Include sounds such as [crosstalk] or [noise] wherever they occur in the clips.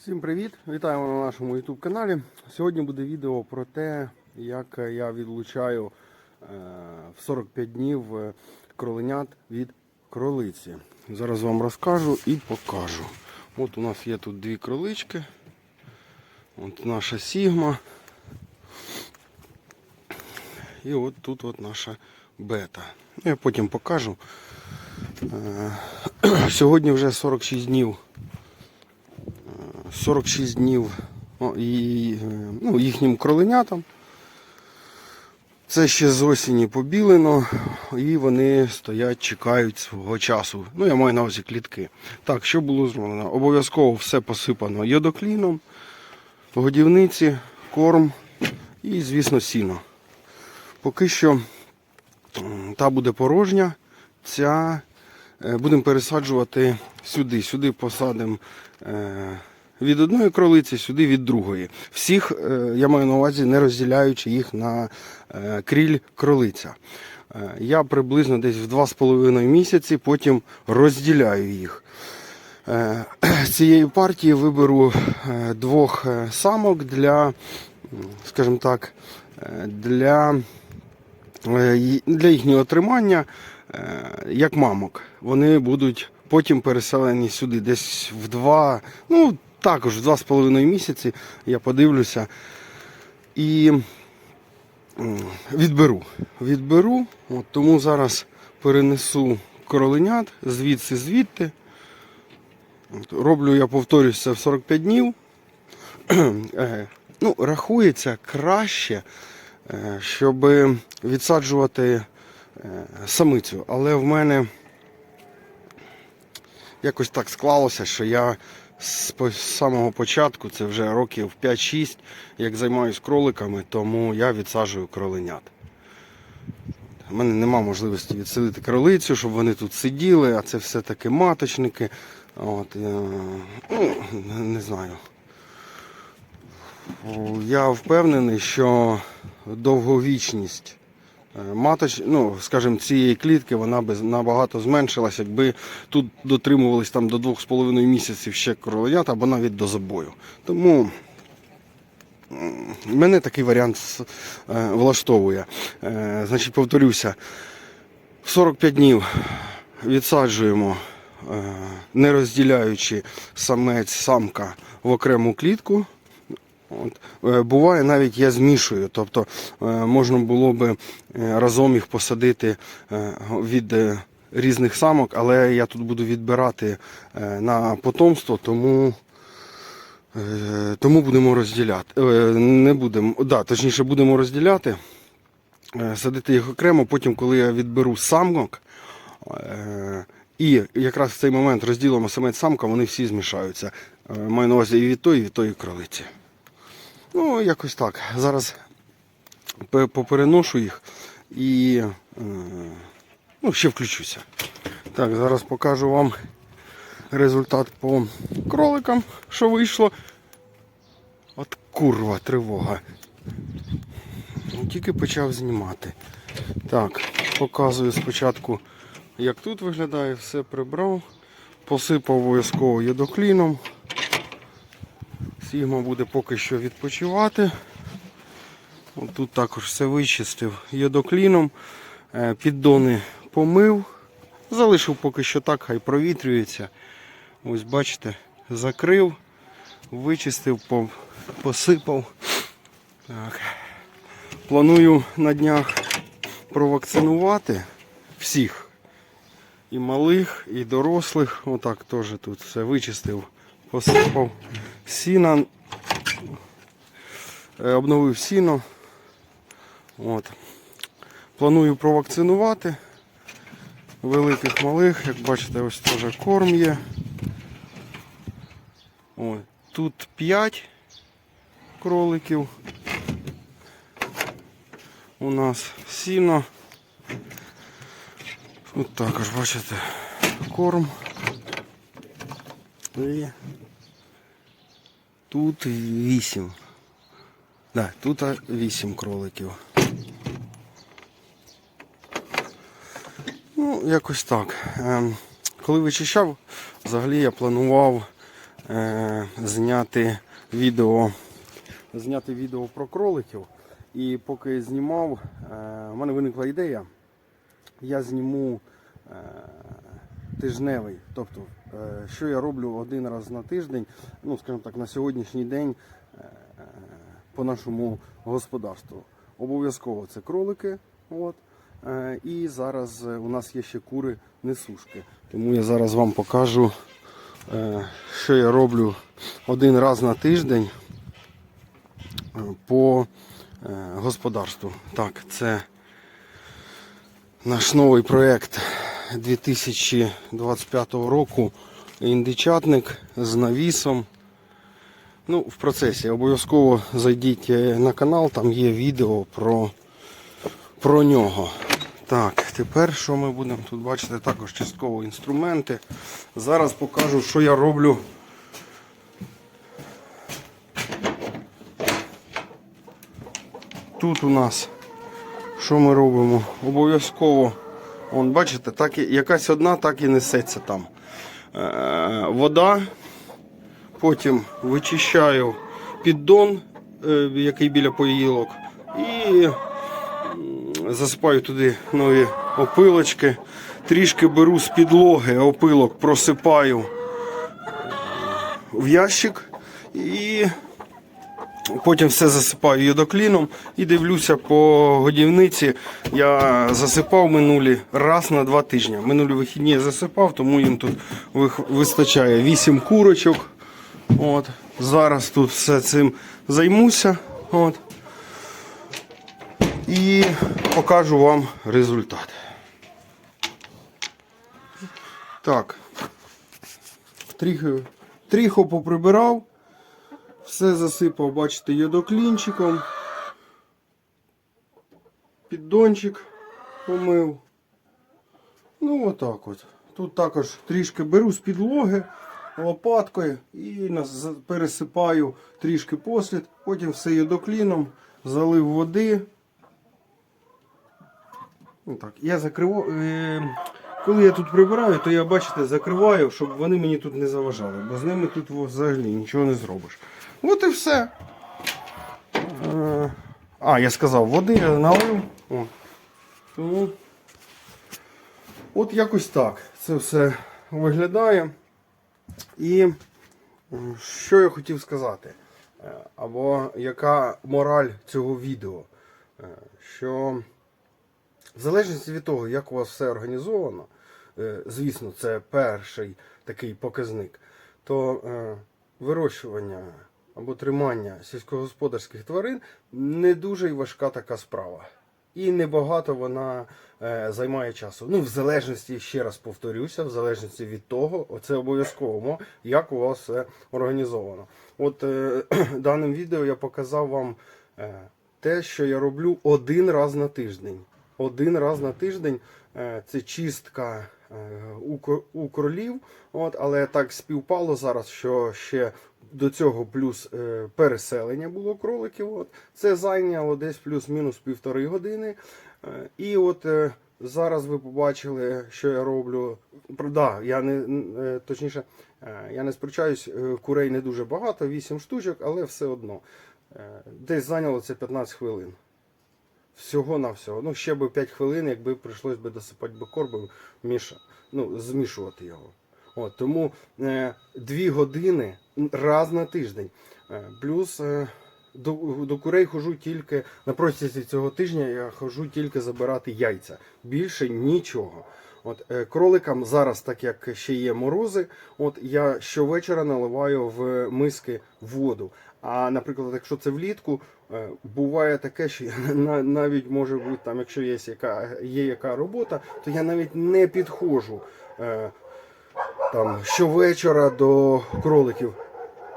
Всім привіт! Вітаємо на нашому YouTube каналі. Сьогодні буде відео про те, як я відлучаю е, в 45 днів е, кроленят від кролиці. Зараз вам розкажу і покажу. От у нас є тут дві кролички. От наша Сігма. І от тут от наша бета. Я потім покажу. Е, [clears throat] Сьогодні вже 46 днів 46 днів і, ну, їхнім кроленятам. Це ще з осені побілено, і вони стоять, чекають свого часу. Ну, я маю на увазі клітки. Так, що було зроблено? Обов'язково все посипано йодокліном, годівниці, корм і, звісно, сіно. Поки що та буде порожня, ця е, будемо пересаджувати сюди. Сюди посадимо е, від одної кролиці, сюди від другої. Всіх, е, я маю на увазі, не розділяючи їх на е, кріль кролиця. Е, Я приблизно десь в 2,5 місяці потім розділяю їх. З цієї партії виберу двох самок для, скажімо так, для, для їхнього тримання як мамок. Вони будуть потім переселені сюди, десь в два, ну також в два з половиною місяці я подивлюся і відберу. Відберу, от тому зараз перенесу кроленят звідси звідти. Роблю, я повторюсь, це в 45 днів. [clears throat] Е, ну, рахується краще, е, щоб відсаджувати е, самицю. Але в мене якось так склалося, що я з самого початку, це вже років 5-6, як займаюся кроликами, тому я відсаджую кроленят. У мене нема можливості відселити кролицю, щоб вони тут сиділи, а це все-таки маточники. От, е, ну, не знаю. Я впевнений, що довговічність маточ, ну, скажімо, цієї клітки вона би набагато зменшилась, якби тут дотримувались там до 2,5 місяців ще кроленят або навіть до забою. Тому мене такий варіант е, влаштовує. Е, Значить, повторюся, 45 днів відсаджуємо, е, не розділяючи самець самка в окрему клітку. От. Е, Буває навіть я змішую, тобто е, можна було би е, разом їх посадити від різних самок, але я тут буду відбирати на потомство, тому, тому будемо розділяти. Не будемо, да, точніше будемо розділяти, садити їх окремо, потім, коли я відберу самок. І якраз в цей момент розділимо самець самка, вони всі змішаються. Маю на увазі і від тої, і від тої кролиці. Ну, якось так. Зараз попереношу їх і е, ну, ще включуся. Так, зараз покажу вам результат по кроликам, що вийшло. От курва, тривога. Ну, Тільки почав знімати. Так, показую спочатку, як тут виглядає, все прибрав, посипав обов'язково єдокліном. Сігма буде поки що відпочивати. От тут також все вичистив єдокліном. Е, Піддони помив. Залишив поки що так, хай провітрюється. Ось бачите, закрив, вичистив, посипав. Так. Планую на днях провакцинувати всіх. І малих, і дорослих. Отак теж тут все вичистив, посипав. Сіна. Е, Обновив сіно. От. Планую провакцинувати великих малих. Як бачите, ось теж корм є. Ой. Тут 5 кроликів. У нас сіно. Тут також, бачите, корм. І тут 8. Да, тут 8 кроликів. Ну, якось так. Ем, Коли вичищав, взагалі я планував е, зняти відео, зняти відео про кроликів. І поки знімав, е, в мене виникла ідея. Я зніму е, тижневий. Тобто, що я роблю один раз на тиждень, ну, скажімо так, на сьогоднішній день е, по нашому господарству. Обов'язково це кролики. От. Е, І зараз е, у нас є ще кури несушки. Тому я зараз вам покажу, е, що я роблю один раз на тиждень е, по е, господарству. Так, це наш новий проєкт 2025 року. Індичатник з навісом. Ну, в процесі обов'язково зайдіть е, на канал, там є відео про, про нього. Так, тепер що ми будемо тут бачити? Також частково інструменти. Зараз покажу, що я роблю. Тут у нас що ми робимо? Обов'язково, вон, бачите, так і, якась одна так і несеться там. Е, вода, потім вичищаю піддон, е, який біля поїлок, і засипаю туди нові опилочки. Трішки беру з підлоги опилок, просипаю в ящик і Потім все засипаю йодокліном і дивлюся по годівниці. Я засипав минулі раз на два тижні. Минулі вихідні я засипав, тому їм тут вистачає 8 курочок. От. Зараз тут все цим займуся. От. І покажу вам результат. Так. Тріхо, тріхо поприбирав. Все засипав, бачите, йодоклінчиком. Піддончик помив. Ну, отак от. Тут також трішки беру з підлоги лопаткою і пересипаю трішки послід, потім все йодокліном, залив води. Так. Я закриваю. Коли я тут прибираю, то я, бачите, закриваю, щоб вони мені тут не заважали, бо з ними тут взагалі нічого не зробиш. От і все. Е, А, я сказав, води я налив. О. Тому от якось так це все виглядає. І що я хотів сказати? Е, Або яка мораль цього відео? Е, Що в залежності від того, як у вас все організовано, е, звісно, це перший такий показник, то е, вирощування або тримання сільськогосподарських тварин не дуже й важка така справа. І небагато вона е, займає часу. Ну, в залежності, ще раз повторюся, в залежності від того, це обов'язково, як у вас все організовано. От [clears throat] даним відео я показав вам те, що я роблю один раз на тиждень. Один раз на тиждень е, це чистка е, у, кролів. От, але так співпало зараз, що ще до цього плюс е, переселення було кроликів. От. Це зайняло десь плюс-мінус півтори години. І от зараз ви побачили, що я роблю. Да, я не точніше, я не сперечаюсь, курей не дуже багато, 8 штучок, але все одно. Десь зайняло це 15 хвилин. Всього на всього. Ну, ще би 5 хвилин, якби прийшлось би досипати би корби, міш... ну, змішувати його. От, тому е, 2 години раз на тиждень. Е, плюс е, до, до курей хожу тільки на протязі цього тижня я хожу тільки забирати яйця. Більше нічого. От, е, кроликам зараз, так як ще є морози, от я щовечора наливаю в миски воду. А наприклад, якщо це влітку, е, буває таке, що я [laughs] на- навіть може бути там, якщо є яка, є яка робота, то я навіть не підходжу е, там щовечора до кроликів.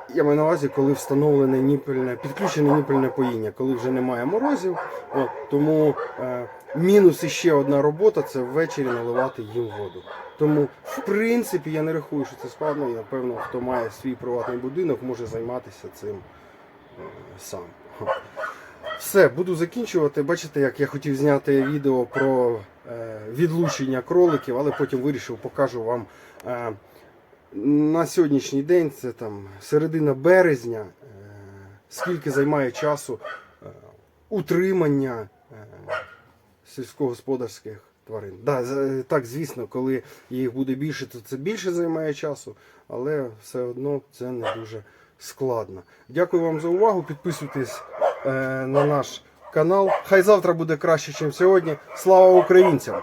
Я маю на увазі, коли встановлене ніпельне, підключене ніпельне поїння, коли вже немає морозів. От, тому е, мінус іще одна робота це ввечері наливати їм воду. Тому, в принципі, я не рахую, що це складно, і напевно, хто має свій приватний будинок, може займатися цим е, сам. Все, буду закінчувати. Бачите, як я хотів зняти відео про е, відлучення кроликів, але потім вирішив, покажу вам. Е, на сьогоднішній день, це там середина березня, е, скільки займає часу е, утримання е, сільськогосподарських тварин. Да, так, звісно, коли їх буде більше, то це більше займає часу, але все одно це не дуже складно. Дякую вам за увагу. Підписуйтесь на наш канал. Хай завтра буде краще, ніж сьогодні. Слава українцям!